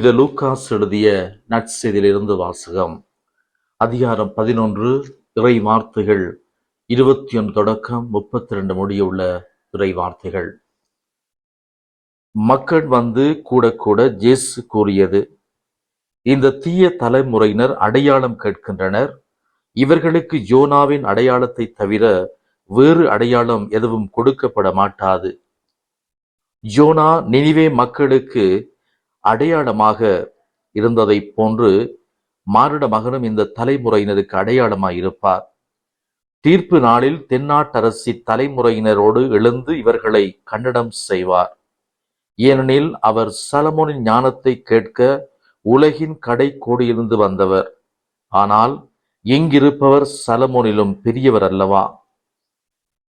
புனித லூக்காஸ் எழுதிய நற்செய்தியிலிருந்து வாசகம் அதிகாரம் பதினொன்று இறை வார்த்தைகள் இருபத்தி ஒன்று தொடக்கம் முப்பத்தி ரெண்டு முடியுள்ள இறை வார்த்தைகள். மக்கள் வந்து கூட கூட ஜேசு கூறியது இந்த தீய தலைமுறையினர் அடையாளம் கேட்கின்றனர். இவர்களுக்கு ஜோனாவின் அடையாளத்தை தவிர வேறு அடையாளம் எதுவும் கொடுக்கப்பட மாட்டாது. ஜோனா நினைவே மக்களுக்கு அடையாளமாக இருந்ததைப் போன்று மாருட மகனும் இந்த தலைமுறையினருக்கு அடையாளமாய் இருப்பார். தீர்ப்பு நாளில் தென்னாட்டரசி தலைமுறையினரோடு எழுந்து இவர்களை கண்டனம் செய்வார். ஏனெனில் அவர் சலமோனின் ஞானத்தை கேட்க உலகின் கடை கோடியிலிருந்து வந்தவர். ஆனால் இங்கிருப்பவர் சலமோனிலும் பெரியவர் அல்லவா?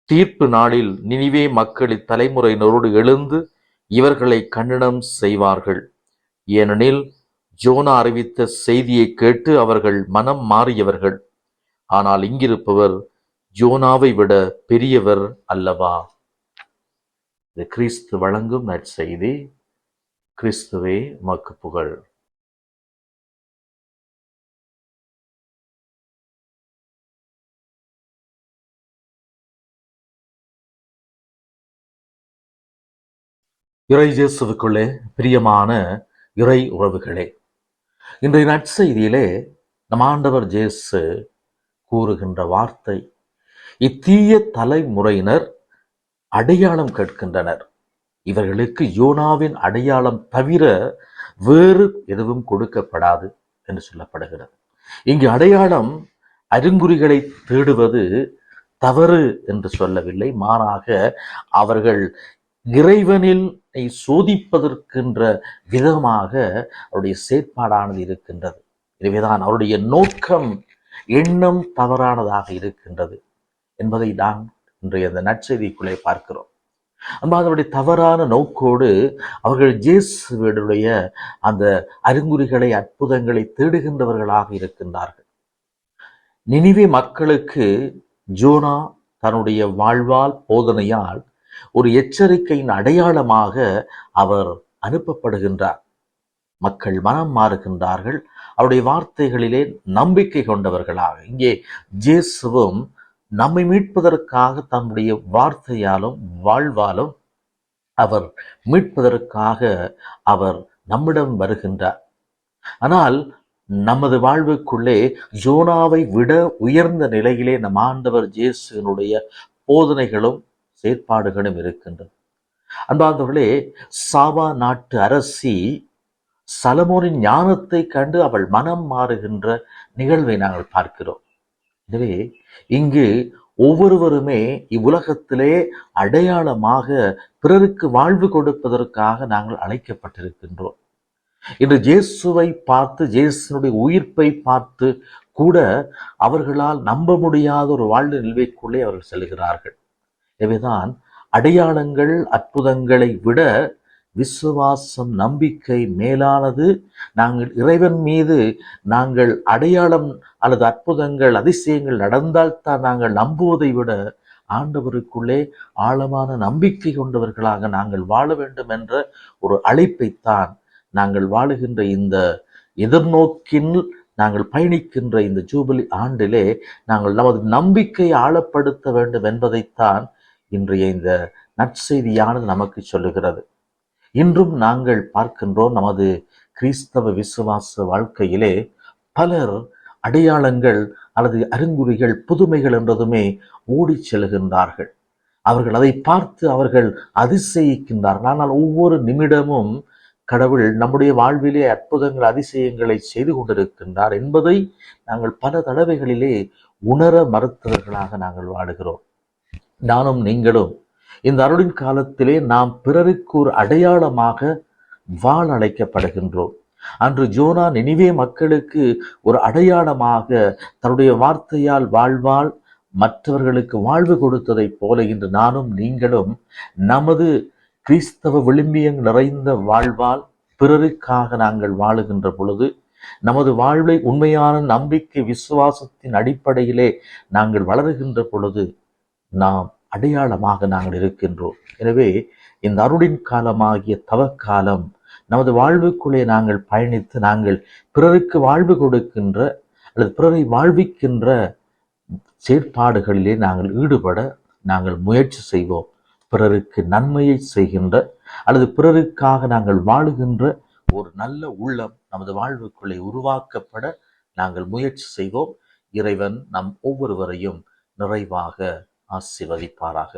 தீர்ப்பு நாளில் நினிவே மக்களின் தலைமுறையினரோடு எழுந்து இவர்களை கண்டனம் செய்வார்கள். ஏனெனில் ஜோனா அறிவித்த செய்தியை கேட்டு அவர்கள் மனம் மாறியவர்கள். ஆனால் இங்கிருப்பவர் ஜோனாவை விட பெரியவர் அல்லவா? இது கிறிஸ்து வழங்கும் நற்செய்தி. கிறிஸ்துவே மக்கு புகழ். இறை இயேசுவுக்குள்ளே பிரியமான இறை உறவுகளே. இன்றைய நற்செய்தியிலே நம் ஆண்டவர் ஜேசு கூறுகின்ற வார்த்தை இத்தீய தலைமுறையினர் அடையாளம் கேட்கின்றனர். இவர்களுக்கு யோனாவின் அடையாளம் தவிர வேறு எதுவும் கொடுக்கப்படாது என்று சொல்லப்படுகிறது. இங்கு அடையாளம் அறிகுறிகளை தேடுவது தவறு என்று சொல்லவில்லை. மாறாக அவர்கள் இறைவனில் சோதிப்பதற்கின்ற விதமாக அவருடைய செயற்பாடானது இருக்கின்றது. எனவேதான் அவருடைய நோக்கம் எண்ணம் தவறானதாக இருக்கின்றது என்பதை தான் இன்றைய அந்த நற்செய்திக்குள்ளே பார்க்கிறோம். அதனுடைய தவறான நோக்கோடு அவர்கள் ஜேசுடைய அந்த அறிகுறிகளை அற்புதங்களை தேடுகின்றவர்களாக இருக்கின்றார்கள். நினைவே மக்களுக்கு ஜோனா தன்னுடைய வாழ்வால் போதனையால் ஒரு எச்சரிக்கையின் அடையாளமாக அவர் அனுப்பப்படுகின்றார். மக்கள் மனம் மாறுகின்றார்கள். அவருடைய வார்த்தைகளிலே நம்பிக்கை கொண்டவர்களாக இங்கே ஜேசுவும் நம்மை மீட்பதற்காக தம்முடைய வார்த்தையாலும் வாழ்வாலும் அவர் மீட்பதற்காக அவர் நம்மிடம் வருகின்றார். ஆனால் நமது வாழ்வுக்குள்ளே ஜோனாவை விட உயர்ந்த நிலையிலே நம் ஆண்டவர் ஜேசுனுடைய போதனைகளும் செயற்பாடுகளும் இருக்கின்றது. அன்பார்ந்தவர்களே சாபா நாட்டு அரசி சலமோனின் ஞானத்தை கண்டு அவள் மனம் மாறுகின்ற நிகழ்வை நாங்கள் பார்க்கிறோம். எனவே இங்கு ஒவ்வொருவருமே இவ்வுலகத்திலே அடையாளமாக பிறருக்கு வாழ்வு கொடுப்பதற்காக நாங்கள் அழைக்கப்பட்டிருக்கின்றோம். இன்று ஜேசுவை பார்த்து ஜேசுனுடைய உயிர்ப்பை பார்த்து கூட அவர்களால் நம்ப முடியாத ஒரு வாழ்வு நிலைக்குள்ளே அவர்கள் செல்கிறார்கள். எனவேதான் அடையாளங்கள் அற்புதங்களை விட விசுவாசம் நம்பிக்கை மேலானது. நாங்கள் இறைவன் மீது நாங்கள் அடையாளம் அல்லது அற்புதங்கள் அதிசயங்கள் நடந்தால்தான் நாங்கள் நம்புவதை விட ஆண்டவருக்குள்ளே ஆழமான நம்பிக்கை கொண்டவர்களாக நாங்கள் வாழ வேண்டும் என்ற ஒரு அழைப்பைத்தான் நாங்கள் வாழுகின்ற இந்த எதிர்நோக்கின் நாங்கள் பயணிக்கின்ற இந்த ஜூபிலி ஆண்டிலே நாங்கள் நமது நம்பிக்கை ஆழப்படுத்த வேண்டும் என்பதைத்தான் இன்றைய இந்த நற்செய்தியானது நமக்கு சொல்லுகிறது. இன்றும் நாங்கள் பார்க்கின்றோம் நமது கிறிஸ்தவ விசுவாச வாழ்க்கையிலே பலர் அடையாளங்கள் அல்லது அறிகுறிகள் புதுமைகள் என்றதுமே ஓடி செல்கின்றார்கள். அவர்கள் அதை பார்த்து அவர்கள் அதிசயிக்கின்றார்கள். ஆனால் ஒவ்வொரு நிமிடமும் கடவுள் நம்முடைய வாழ்விலே அற்புதங்கள் அதிசயங்களை செய்து கொண்டிருக்கின்றார் என்பதை நாங்கள் பல தடவைகளிலே உணர மறுத்தவர்களாக நாங்கள் வாடுகிறோம். நானும் நீங்களும் இந்த அருளின் காலத்திலே நாம் பிறருக்கு ஒரு அடையாளமாக வாழ அழைக்கப்படுகின்றோம் அன்று ஜோனா நினைவே மக்களுக்கு ஒரு அடையாளமாக தன்னுடைய வார்த்தையால் வாழ்வால் மற்றவர்களுக்கு வாழ்வு கொடுத்ததைப் போல இன்று நானும் நீங்களும் நமது கிறிஸ்தவ விளிம்பியம் நிறைந்த வாழ்வால் பிறருக்காக நாங்கள் வாழுகின்ற பொழுது நமது வாழ்வை உண்மையான நம்பிக்கை விசுவாசத்தின் அடிப்படையிலே நாங்கள் வளருகின்ற பொழுது நாம் அடையாளமாக நாங்கள் இருக்கின்றோம். எனவே இந்த அருளின் காலமாகிய தவக்காலம் நமது வாழ்வுக்குள்ளே நாங்கள் பயணித்து நாங்கள் பிறருக்கு வாழ்வு கொடுக்கின்ற அல்லது பிறரை வாழ்விக்கின்ற செயற்பாடுகளிலே நாங்கள் ஈடுபட நாங்கள் முயற்சி செய்வோம். பிறருக்கு நன்மையை செய்கின்ற அல்லது பிறருக்காக நாங்கள் வாழுகின்ற ஒரு நல்ல உள்ளம் நமது வாழ்வுக்குள்ளே உருவாக்கப்பட நாங்கள் முயற்சி செய்வோம். இறைவன் நம் ஒவ்வொருவரையும் நிறைவாக ஆசிர்வதிப்பாராக.